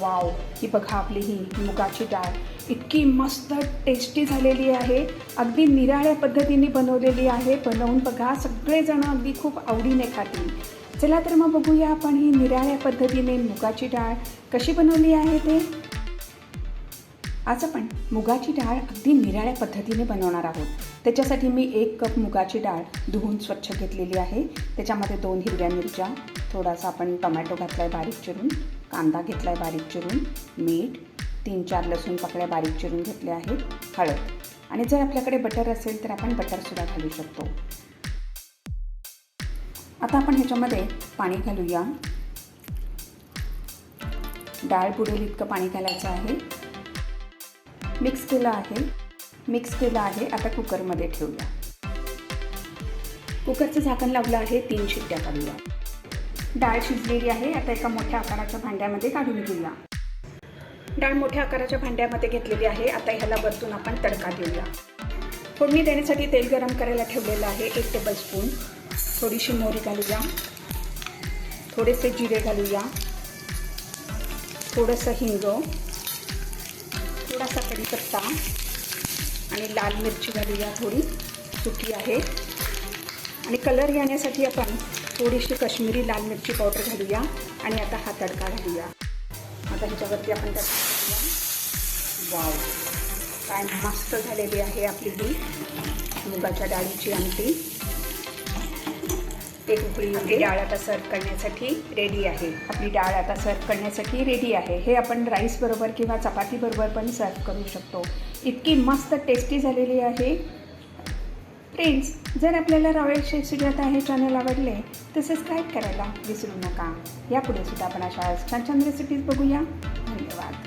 Wow ही बघा आपली ही मुगाची डाळ. इतकी मस्त टेस्टी झालेली आहे. अगदी निराळ्या पद्धतीने बनवलेली आहे. बनवून बघा सगळेजण अगदी खूप आवडीने खातील. चला तर मग बघूया आपण ही निराळ्या पद्धतीने मुगाची डाळ कशी बनवली आहे ते. आज आपण मुगाची डाळ अगदी निराळ्या पद्धतीने बनवणार आहोत. त्याच्यासाठी मी एक कप मुगाची डाळ धुवून स्वच्छ घेतलेली आहे. त्याच्यामध्ये दोन हिरव्या मिरच्या थोडासा आपण टोमॅटो घातला आहे बारीक चिरून कांदा घेतला आहे बारीक चिरून मीठ तीन चार लसूण पकड्या बारीक चिरून घेतल्या आहेत हळद. आणि जर आपल्याकडे बटर असेल तर आपण बटरसुद्धा घालू शकतो. आता आपण ह्याच्यामध्ये पाणी घालूया. डाळ बुडेल इतकं पाणी घालायचं आहे. मिक्स केलं आहे. मिक्स केलं आहे. आता कुकरमध्ये ठेवूया. कुकरचं झाकण लावलं आहे. तीन शिट्ट्या काढूया डाळ शिजलेली आहे. आता एका मोठ्या आकाराच्या भांड्यामध्ये काढून घेऊया. डाळ मोठ्या आकाराच्या भांड्यामध्ये घेतलेली आहे. आता ह्याला वरतून आपण तडका देऊया. फोडणी देण्यासाठी तेल गरम करायला ठेवलेलं आहे. एक टेबलस्पून थोडीशी मोहरी घालूया. थोडेसे जिरे घालूया. थोडंसं हिंग. थोडासा कढीपत्ता आणि लाल मिरची घालूया थोडी. सुकी आहे. आणि कलर येण्यासाठी आपण थोडीशी काश्मीरी लाल मिरची पावडर घालूया. आणि आता हा तडका घालूया. आता ह्याच्यावरती आपण वाव. काय मस्त झालेली आहे आपली ही. मुगाच्या डाळीची आमटी. एक उकळी डाळ आता सर्व करण्यासाठी रेडी आहे. आपली डाळ आता सर्व करण्यासाठी रेडी आहे. हे आपण राईस बरोबर किंवा चपाती बरोबर पण सर्व करू शकतो. इतकी मस्त टेस्टी झालेली आहे. फ्रेंड्स जर आपल्याला रॉयल शेफ सुजाता हे चॅनल आवडले तर सबस्क्राईब करायला विसरू नका. यापुढे सुद्धा आपण अशा छान छान रेसिपीज बघूया. धन्यवाद.